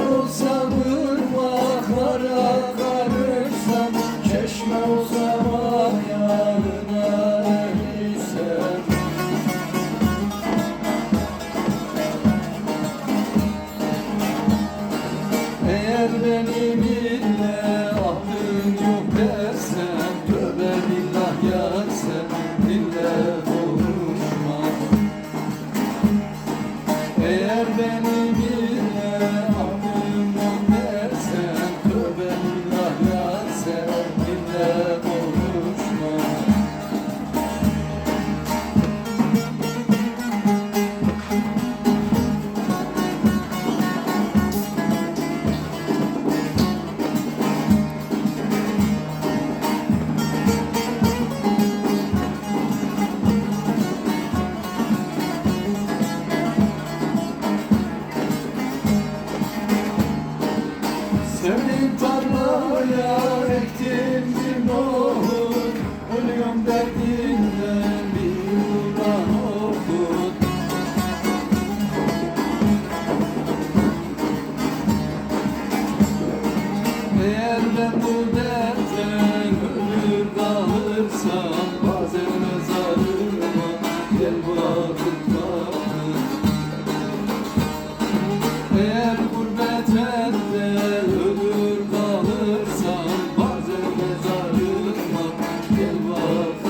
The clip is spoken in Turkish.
Olsam ırmaklara karışsam Çeşme olsam ayağına erisem Eğer benim ille aklın yok dersen Tövbe billah konuşma eğer benim tarlaya ektim bir nohut bir yıldan Eğer bu dertten ölür kalırsam Bazen mezarıma gel bakıp yıllar